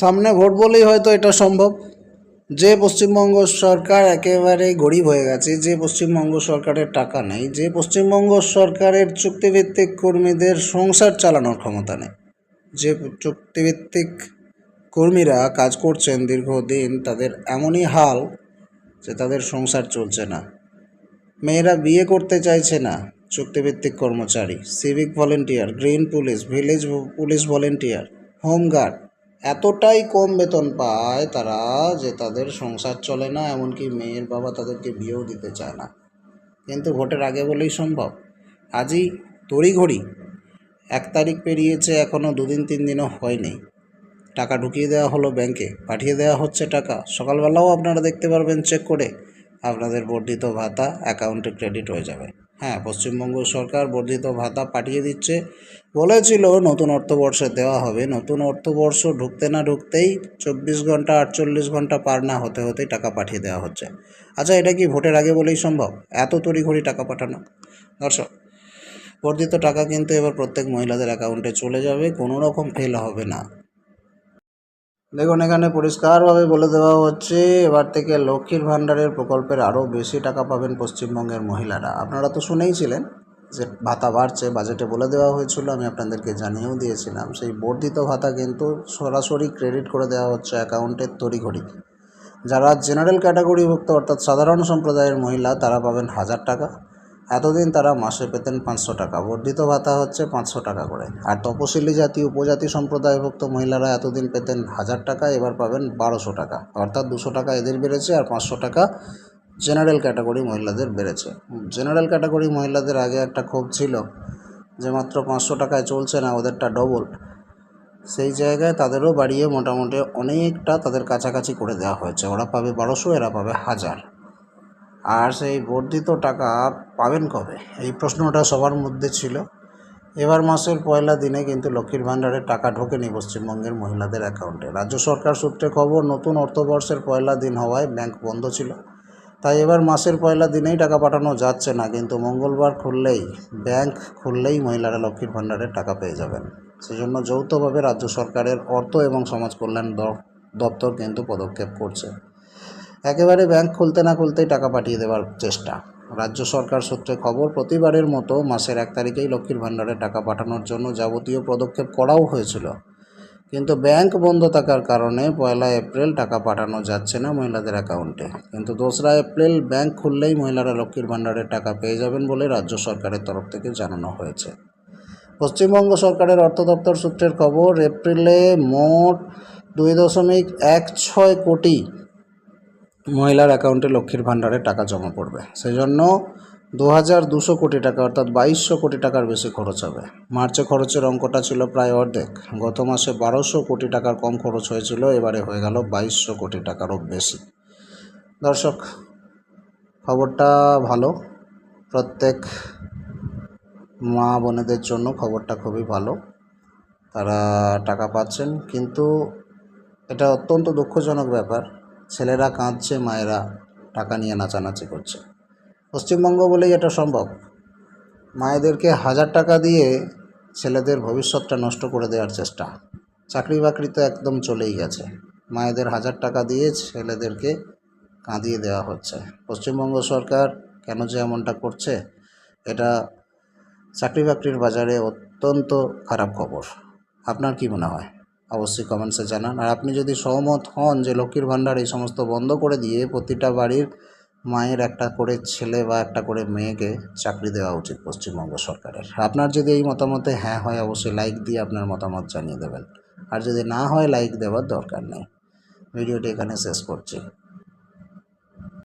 সামনে ভোট বলেই হয়তো এটা সম্ভব। যে পশ্চিমবঙ্গ সরকার একেবারে গরিব হয়ে গেছে, যে পশ্চিমবঙ্গ সরকারের টাকা নেই, যে পশ্চিমবঙ্গ সরকারের চুক্তিভিত্তিক কর্মীদের সংসার চালানোর ক্ষমতা নেই। যে চুক্তিভিত্তিক কর্মীরা কাজ করছেন দীর্ঘদিন, তাদের এমনই হাল যে তাদের সংসার চলছে না। মেয়েরা বিয়ে করতে চাইছে না, চুক্তিভিত্তিক কর্মচারী civic volunteer green police village police volunteer home guard এতটাই কম বেতন পায় তারা যে তাদের সংসার চলে না, এমনকি মেয়ের বাবা তাদেরকে বিয়েও দিতে চায় না। কিন্তু ভোটের আগে বলেই সম্ভব। আজই তড়িঘড়ি। এক তারিখ পেরিয়েছে এখনও দুদিন তিন দিনও হয়নি। টাকা ঢুকিয়ে দেওয়া হলো ব্যাংকে। পাঠিয়ে দেওয়া হচ্ছে টাকা। সকালবেলাও আপনারা দেখতে পারবেন চেক করে। আপনাদের বর্ধিত ভাতা, অ্যাকাউন্টে ক্রেডিট হয়ে যাবে। হ্যাঁ পশ্চিমবঙ্গ সরকার বর্ধিত ভাতা পাঠিয়ে দিচ্ছে। বলেছিল নতুন অর্থবর্ষে দেওয়া হবে। নতুন অর্থবর্ষ ঢুকতে না ঢুকতেই চব্বিশ ঘণ্টা, আটচল্লিশ ঘণ্টা পার না হতে হতেই টাকা পাঠিয়ে দেওয়া হচ্ছে। আচ্ছা এটা কি ভোটের আগে বলেই সম্ভব? এত তড়িঘড়ি টাকা পাঠানো। দর্শক, বর্ধিত টাকা কিন্তু এবার প্রত্যেক মহিলাদের অ্যাকাউন্টে চলে যাবে। কোনো রকম ফেল হবে না। দেখুন, এখানে পরিষ্কারভাবে বলে দেওয়া হচ্ছে, এবার থেকে লক্ষ্মীর ভাণ্ডারের প্রকল্পের আরও বেশি টাকা পাবেন পশ্চিমবঙ্গের মহিলারা। আপনারা তো শুনেইছিলেন যে ভাতা বাড়ছে বাজেটে বলে দেওয়া হয়েছিল, আমি আপনাদেরকে জানিয়েও দিয়েছিলাম। সেই বর্ধিত ভাতা কিন্তু সরাসরি ক্রেডিট করে দেওয়া হচ্ছে অ্যাকাউন্টের তড়িঘড়ি। যারা জেনারেল ক্যাটাগরিভুক্ত অর্থাৎ সাধারণ সম্প্রদায়ের মহিলা, তারা পাবেন হাজার টাকা। এতদিন তারা মাসে পেতেন পাঁচশো টাকা। বর্ধিত ভাতা হচ্ছে পাঁচশো টাকা করে। আর তপশিলি জাতি, উপজাতি সম্প্রদায়ভুক্ত মহিলারা এতদিন পেতেন হাজার টাকা, এবার পাবেন বারোশো টাকা। অর্থাৎ দুশো টাকা এদের বেড়েছে আর পাঁচশো টাকা জেনারেল ক্যাটাগরি মহিলাদের বেড়েছে। জেনারেল ক্যাটাগরি মহিলাদের আগে একটা ক্ষোভ ছিল যে মাত্র পাঁচশো টাকায় চলছে না, ওদেরটা ডবল সেই জায়গায় তাদেরও বাড়িয়ে মোটামুটি অনেকটা তাদের কাছাকাছি করে দেওয়া হয়েছে। ওরা পাবে বারোশো, এরা পাবে হাজার। আর সেই বর্ধিত টাকা পাবেন কবে? এই প্রশ্নটা সবার মধ্যে ছিল। এবার মাসের পয়লা দিনে কিন্তু লক্ষ্মীর ভাণ্ডারের টাকা ঢোকেনি পশ্চিমবঙ্গের মহিলাদের অ্যাকাউন্টে। রাজ্য সরকার সূত্রে খবর, নতুন অর্থবর্ষের পয়লা দিন হওয়ায় ব্যাংক বন্ধ ছিল। তাই এবার মাসের পয়লা দিনেই টাকা পাঠানো যাচ্ছে না, কিন্তু মঙ্গলবার খুললেই, ব্যাংক খুললেই মহিলারা লক্ষ্মীর ভাণ্ডারের টাকা পেয়ে যাবেন। সেজন্য যৌথভাবে রাজ্য সরকারের অর্থ এবং সমাজ কল্যাণ দপ্তর কিন্তু পদক্ষেপ করছে। একেবারে ব্যাংক খুলতে না খুলতেই টাকা পাঠিয়ে দেওয়ার চেষ্টা। রাজ্য সরকার সূত্রে খবর, প্রতিবারের মতো মাসের এক তারিখেই লক্ষ্মীর ভাণ্ডারে টাকা পাঠানোর জন্য যাবতীয় পদক্ষেপ করাও হয়েছিল। কিন্তু ব্যাংক বন্ধ থাকার কারণে পয়লা এপ্রিল টাকা পাঠানো যাচ্ছে না মহিলাদের অ্যাকাউন্টে কিন্তু দোসরা এপ্রিল ব্যাংক খুললেই মহিলারা লক্ষ্মীর ভাণ্ডারের টাকা পেয়ে যাবেন বলে রাজ্য সরকারের তরফ থেকে জানানো হয়েছে। পশ্চিমবঙ্গ সরকারের অর্থ দপ্তর সূত্রের খবর, এপ্রিলে মোট দুই দশমিক এক ছয় কোটি মহিলার অ্যাকাউন্টে লক্ষ্মীর ভাণ্ডারে টাকা জমা পড়বে। সেই জন্য দু হাজার দুশো কোটি টাকা অর্থাৎ বাইশশো কোটি টাকার বেশি খরচ হবে। মার্চে খরচের অঙ্কটা ছিল প্রায় অর্ধেক। গত মাসে বারোশো কোটি টাকার কম খরচ হয়েছিল, এবারে হয়ে গেল বাইশশো কোটি টাকারও বেশি। দর্শক, খবরটা ভালো। প্রত্যেক মা বোনেদের জন্য খবরটা খুবই ভালো। তারা টাকা পাচ্ছেন, কিন্তু এটা অত্যন্ত দুঃখজনক ব্যাপার। ছেলেরা কাঁদছে, মায়েরা টাকা নিয়ে নাচানাচি করছে। পশ্চিমবঙ্গ বলেই এটা সম্ভব। মায়েদেরকে হাজার টাকা দিয়ে ছেলেদের ভবিষ্যৎটা নষ্ট করে দেওয়ার চেষ্টা। চাকরি বাকরি তো একদম চলেই গেছে। মায়েদের হাজার টাকা দিয়ে ছেলেদেরকে কাঁদিয়ে দেওয়া হচ্ছে। পশ্চিমবঙ্গ সরকার কেন যে এমনটা করছে, এটা চাকরি বাকরির বাজারে অত্যন্ত খারাপ খবর। আপনার কি মনে হয়? অবশ্যই কমেন্টসে জানান। আর আপনি যদি সহমত হন যে লক্ষ্মীর ভাণ্ডার এই সমস্ত বন্ধ করে দিয়ে প্রতিটা বাড়ির মায়ের একটা করে ছেলে বা একটা করে মেয়েকে চাকরি দেওয়া উচিত পশ্চিমবঙ্গ সরকারের। আপনার যদি এই মতামতে হ্যাঁ হয়, অবশ্যই লাইক দিয়ে আপনার মতামত জানিয়ে দেবেন। আর যদি না হয় লাইক দেওয়ার দরকার নেই। ভিডিওটি এখানে শেষ করছি।